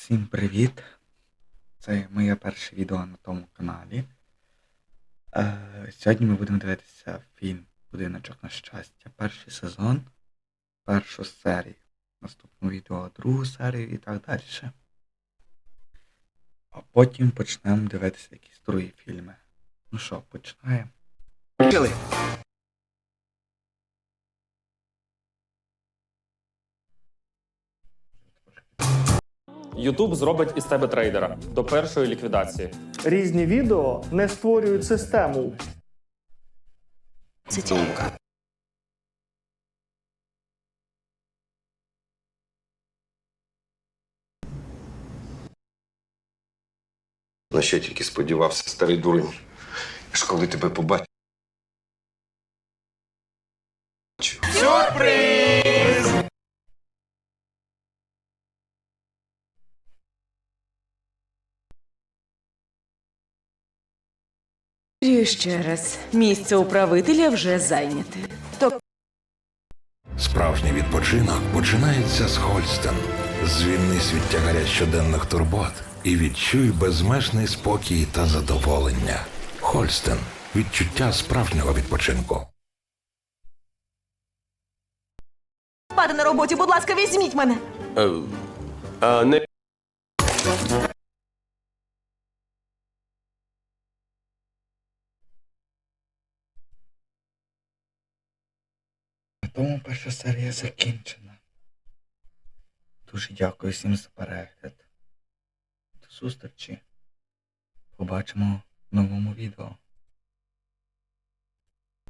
Всім привіт! Це моє перше відео на тому каналі. Е, сьогодні ми будемо дивитися фільм Будиночок на щастя. Перший сезон, першу серію. В наступному відео другу серію і так далі. А потім почнемо дивитися якісь другі фільми. Ну що, починаємо. Почали. Ютуб зробить із тебе трейдера до першої ліквідації. Різні відео не створюють систему. Це думка. На що тільки сподівався, старий дурень. Ж коли тебе побачив. Повторюю ще раз, місце управителя вже зайняте. То Справжній відпочинок починається з Хольстен. Звільнись від тягаря щоденних турбот і відчуй безмежний спокій та задоволення. Хольстен відчуття справжнього відпочинку. Спати на роботі, будь ласка, візьміть мене. А, не... тому перша серія закінчена. Дуже дякую всім за перегляд. До зустрічі. Побачимо в новому відео.